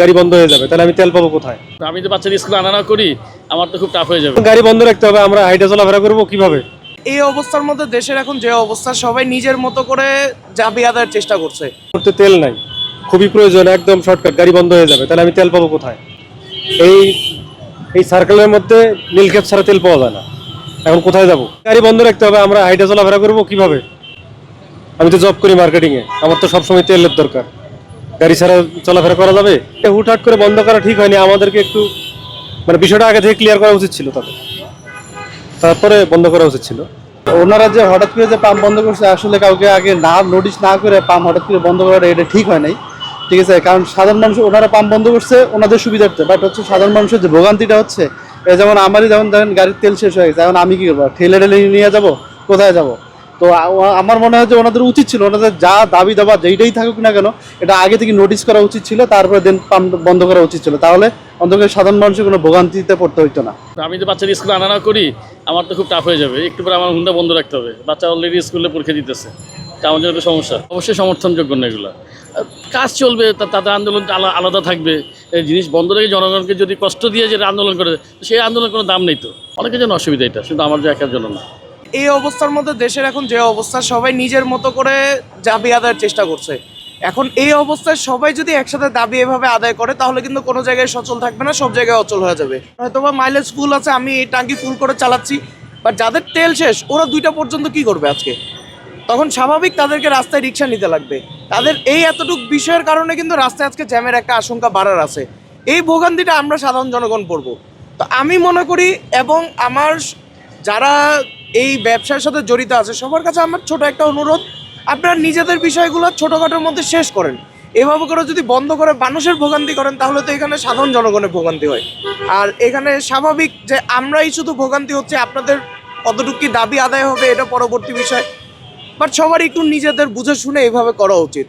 গাড়ি বন্ধ হয়ে যাবে তাহলে আমি তেল পাবো কোথায়? আমি তো বাচ্চাদের স্কুলে আনা না করি আমার তো খুব টাফ হয়ে যাবে। গাড়ি বন্ধ রাখতে হবে আমরা হাইটে চলাফেরা করব কীভাবে? এই অবস্থার মধ্যে দেশের এখন যে অবস্থা সবাই নিজের মতো করে জাবি আদায়ের চেষ্টা করছে। করতে তেল নাই খুবই প্রয়োজন একদম শর্টকাট গাড়ি বন্ধ হয়ে যাবে তাহলে আমি তেল পাবো কোথায়? এই এই সার্কেলের মধ্যে নীলক্ষেত ছাড়া তেল পাওয়া যায় না। এখন কোথায় যাব? গাড়ি বন্ধ রাখতে হবে আমরা হাইটে চলাফেরা করব কীভাবে? আমি তো জব করি মার্কেটিংয়ে আমার তো সবসময় তেলের দরকার। গাড়ি ছাড়া চলাফেরা করা যাবে? এ হুটহাট করে বন্ধ করা ঠিক হয়নি, আমাদেরকে একটু মানে বিষয়টা আগে থেকে ক্লিয়ার করা উচিত ছিল তাদের। তারপরে বন্ধ করা উচিত ছিল। ওনারা যে হঠাৎ করে যে পাম্প বন্ধ করছে, আসলে কাউকে আগে না নোটিশ না করে পাম্প হঠাৎ করে বন্ধ করাটা এটা ঠিক হয় নাই। ঠিক আছে, কারণ সাধারণ মানুষ, ওনারা পাম্প বন্ধ করছে ওনাদের সুবিধার্থে বাট হচ্ছে সাধারণ মানুষের যে ভোগান্তিটা হচ্ছে যেমন আমারই যেমন ধরেন গাড়ির তেল শেষ হয়ে গেছে, এখন আমি কি করব? ঠেলে ঠেলে নিয়ে যাব? কোথায় যাব? তো আমার মনে হয় যে ওনাদের উচিত ছিল, ওনাদের যা দাবি দাবা যেইটাই থাকুক না কেন, এটা আগে থেকে নোটিশ করা উচিত ছিল, তারপরে দেন পাম্প বন্ধ করা উচিত ছিল। তাহলে অন্তত সাধারণ মানুষের কোনো ভোগান্তিতে পড়তে হইতো না। আমি তো বাচ্চাদের স্কুলে আনা না করি, আমার তো খুব টাফ হয়ে যাবে। একটু পরে আমার হুন্ডা বন্ধ রাখতে হবে। বাচ্চা অলরেডি স্কুলে পরীক্ষা দিতেছে। তা জন্য তো সমস্যা। অবশ্যই সমর্থনযোগ্য না এগুলো। কাজ চলবে তাদের আন্দোলন আলা- আলাদা থাকবে। এই জিনিস বন্ধ রেখে জনগণকে যদি কষ্ট দিয়ে যে আন্দোলন করে, সেই আন্দোলনের কোনো দাম নেই তো। অনেকের জন্য অসুবিধা এটা, শুধু আমার যে একার জন্য না। এই অবস্থার মধ্যে দেশের এখন যে অবস্থা, সবাই নিজের মতো করে দাবি আদায়ের চেষ্টা করছে। এখন এই অবস্থায় সবাই যদি একসাথে দাবি এভাবে আদায় করে, তাহলে কিন্তু কোনো জায়গায় সচল থাকবে না, সব জায়গায় অচল হয়ে যাবে। হয়তোবা মাইলেজ ফুল আছে, আমি এই টাঙ্কি ফুল করে চালাচ্ছি বাট যাদের তেল শেষ, ওরা দুইটা পর্যন্ত কি করবে আজকে? তখন স্বাভাবিক তাদেরকে রাস্তায় রিক্সা নিতে লাগবে। তাদের এই এতটুকু বিষয়ের কারণে কিন্তু রাস্তায় আজকে জ্যামের একটা আশঙ্কা বাড়ার আছে। এই ভোগান্তিটা আমরা সাধারণ জনগণ পড়ব। তো আমি মনে করি, এবং আমার যারা এই ব্যবসার সাথে জড়িত আছে। সবার কাছে আমার ছোট একটা অনুরোধ, আপনারা নিজেদের বিষয়গুলো ছোটোখাটোর মধ্যে শেষ করেন। এভাবে করে যদি বন্ধ করে মানুষের ভোগান্তি করেন, তাহলে তো এখানে সাধারণ জনগণের ভোগান্তি হয়। আর এখানে স্বাভাবিক যে আমরাই শুধু ভোগান্তি হচ্ছে, আপনাদের কতটুকু দাবি আদায় হবে এটা পরবর্তী বিষয়। বাট সবার একটু নিজেদের বুঝে শুনে এভাবে করা উচিত।